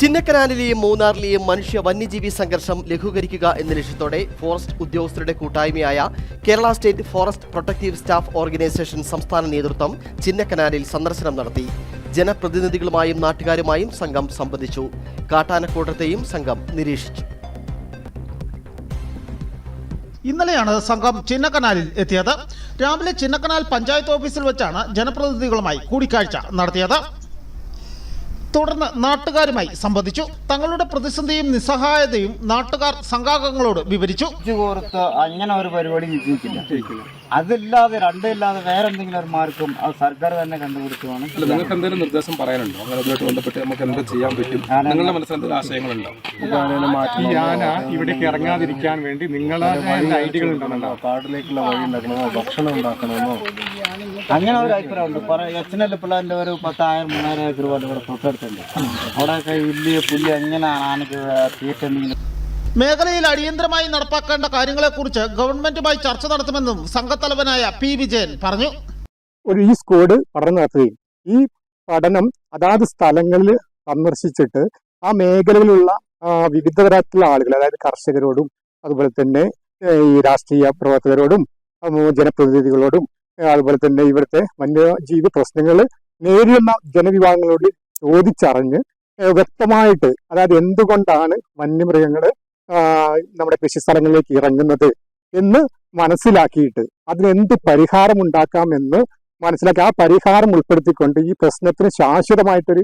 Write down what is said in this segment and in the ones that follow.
ചിന്നക്കനാലിലെയും മൂന്നാറിലെയും മനുഷ്യ വന്യജീവി സംഘർഷം ലഘൂകരിക്കുക എന്ന ലക്ഷ്യത്തോടെ ഫോറസ്റ്റ് ഉദ്യോഗസ്ഥരുടെ കൂട്ടായ്മയായ Kerala state forest protective staff organisation സംസ്ഥാന നേതൃത്വം ചിന്നക്കനാലിൽ സന്ദർശനം നടത്തി. ജനപ്രതിനിധികളുമായും നാട്ടുകാരുമായും സംഘം സംബന്ധിച്ചു കാട്ടാനക്കൂട്ടത്തെയും സംഘം നിരീക്ഷിച്ചു. ഇന്നലെയാണ് സംഘം ചിന്നക്കനാലിൽ എത്തിയത്. രാവിലെ ചിന്നക്കനാൽ പഞ്ചായത്ത് ഓഫീസിൽ വെച്ചാണ് ജനപ്രതിനിധികളുമായി കൂടിക്കാഴ്ച നടത്തിയത്. തുടർന്ന് നാട്ടുകാരുമായി സംവദിച്ചു. തങ്ങളുടെ പ്രതിസന്ധിയും നിസ്സഹായതയും നാട്ടുകാർ സംഘാംഗങ്ങളോട് വിവരിച്ചു. കോർത്ത് അങ്ങനെ ഒരു പരിപാടി ജയിക്കില്ല അതില്ലാതെ രണ്ടില്ലാതെ വേറെ എന്തെങ്കിലും ഒരു മാർഗം അത് സർക്കാർ തന്നെ കണ്ടുപിടിച്ചുവാണ് നിങ്ങൾക്ക് എന്തെങ്കിലും നിർദ്ദേശം പറയാനുണ്ടോ? അങ്ങനെ അതുമായിട്ട് ബന്ധപ്പെട്ട് നമുക്ക് എന്ത് ചെയ്യാൻ പറ്റും? നിങ്ങളുടെ മനസ്സിൽ എന്തെങ്കിലും ആശയങ്ങളുണ്ടോ? ഈ ആന ഇവിടേക്ക് ഇറങ്ങാതിരിക്കാൻ വേണ്ടി നിങ്ങളെ ഐഡിയകൾ ഉണ്ടെന്നുണ്ടോ? കാട്ടിലേക്കുള്ള വഴി ഉണ്ടാക്കണമോ? ഭക്ഷണം ഉണ്ടാക്കണമോ? അങ്ങനെ ഒരു അഭിപ്രായം ഉണ്ട് പറ എച്ച് എൽ പിള്ളേരുടെ ഒരു പത്തായിരം മൂന്നായിരം ഏക്കർ പോലെ ഇവിടെ അവിടെയൊക്കെ ഇല്ലി പുല്ലി എങ്ങനെ ആനക്ക് മേഖലയിൽ അടിയന്തരമായി നടപ്പാക്കേണ്ട കാര്യങ്ങളെക്കുറിച്ച് ഗവൺമെന്റുമായി ചർച്ച നടത്തുമെന്നും സംഘത്തലവനായ പി വിജയൻ പറഞ്ഞു. ഒരു ഈ സ്കോഡ് പഠനം നടത്തുകയും ഈ പഠനം അതാത് സ്ഥലങ്ങളിൽ സന്ദർശിച്ചിട്ട് ആ മേഖലയിലുള്ള വിവിധ തരത്തിലുള്ള ആളുകൾ അതായത് കർഷകരോടും അതുപോലെ തന്നെ ഈ രാഷ്ട്രീയ പ്രവർത്തകരോടും ജനപ്രതിനിധികളോടും അതുപോലെ തന്നെ ഇവിടുത്തെ വന്യജീവി പ്രശ്നങ്ങൾ നേരിടുന്ന ജനവിഭാഗങ്ങളോട് ചോദിച്ചറിഞ്ഞ് വ്യക്തമായിട്ട് അതായത് എന്തുകൊണ്ടാണ് വന്യമൃഗങ്ങൾ നമ്മുടെ കൃഷി സ്ഥലങ്ങളിലേക്ക് ഇറങ്ങുന്നത് എന്ന് മനസ്സിലാക്കിയിട്ട് അതിനെന്ത് പരിഹാരം ഉണ്ടാക്കാം എന്ന് മനസ്സിലാക്കി ആ പരിഹാരം ഉൾപ്പെടുത്തിക്കൊണ്ട് ഈ പ്രശ്നത്തിന് ശാശ്വതമായിട്ടൊരു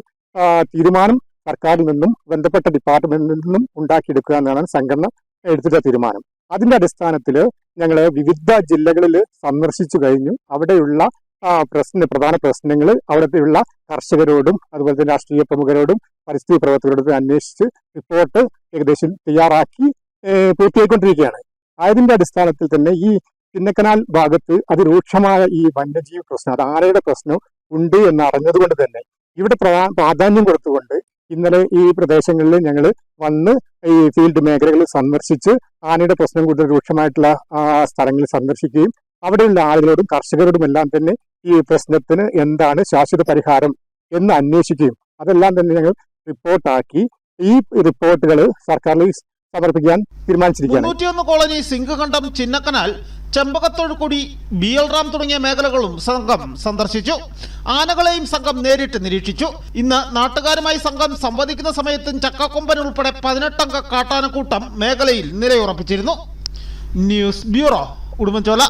തീരുമാനം സർക്കാരിൽ നിന്നും ബന്ധപ്പെട്ട ഡിപ്പാർട്ട്മെന്റിൽ നിന്നും ഉണ്ടാക്കിയെടുക്കുക എന്നാണ് സംഘടന എടുത്തിട്ട തീരുമാനം. അതിന്റെ അടിസ്ഥാനത്തിൽ ഞങ്ങൾ വിവിധ ജില്ലകളിൽ സന്ദർശിച്ചു കഴിഞ്ഞു. അവിടെയുള്ള പ്രശ്ന പ്രധാന പ്രശ്നങ്ങൾ അവിടെയുള്ള കർഷകരോടും അതുപോലെ തന്നെ രാഷ്ട്രീയ പ്രമുഖരോടും പരിസ്ഥിതി പ്രവർത്തകരോടും അന്വേഷിച്ച് റിപ്പോർട്ട് ഏകദേശം തയ്യാറാക്കി പൂർത്തിയായിക്കൊണ്ടിരിക്കുകയാണ്. ആയതിന്റെ അടിസ്ഥാനത്തിൽ തന്നെ ഈ ചിന്നക്കനാൽ ഭാഗത്ത് അതിരൂക്ഷമായ ഈ വന്യജീവി പ്രശ്നം അത് ആനയുടെ പ്രശ്നം ഉണ്ട് എന്ന് അറിഞ്ഞതുകൊണ്ട് തന്നെ ഇവിടെ പ്രാ- പ്രാധാന്യം കൊടുത്തുകൊണ്ട് ഇന്നലെ ഈ പ്രദേശങ്ങളിൽ ഞങ്ങൾ വന്ന് ഈ ഫീൽഡ് മേഖലകൾ സന്ദർശിച്ച് ആനയുടെ പ്രശ്നം കൂടുതൽ രൂക്ഷമായിട്ടുള്ള സ്ഥലങ്ങളിൽ സന്ദർശിക്കുകയും അവിടെയുള്ള ആളുകളോടും കർഷകരോടും എല്ലാം തന്നെ ഈ പ്രശ്നത്തിന് എന്താണ് ശാശ്വത പരിഹാരം എന്ന് അന്വേഷിക്കുകയും അതെല്ലാം തന്നെ ഞങ്ങൾ റിപ്പോർട്ടാക്കി ഈ റിപ്പോർട്ടുകൾ സർക്കാരിൽ സമർപ്പിക്കാൻ തീരുമാനിച്ചിരിക്കുകയാണ്. മുന്നൂറ്റിയൊന്ന് colony Singakandam Chinnakanal Chembakathozhukudi B L Ram തുടങ്ങിയ മേഖലകളും സംഘം സന്ദർശിച്ചു. ആനകളെയും സംഘം നേരിട്ട് നിരീക്ഷിച്ചു. ഇന്ന് നാട്ടുകാരുമായി സംഘം സംവദിക്കുന്ന സമയത്തും ചക്കക്കൊമ്പൻ ഉൾപ്പെടെ പതിനെട്ടംഗ കാട്ടാനക്കൂട്ടം മേഖലയിൽ നിലയുറപ്പിച്ചിരുന്നു. News bureau Udumbanchola.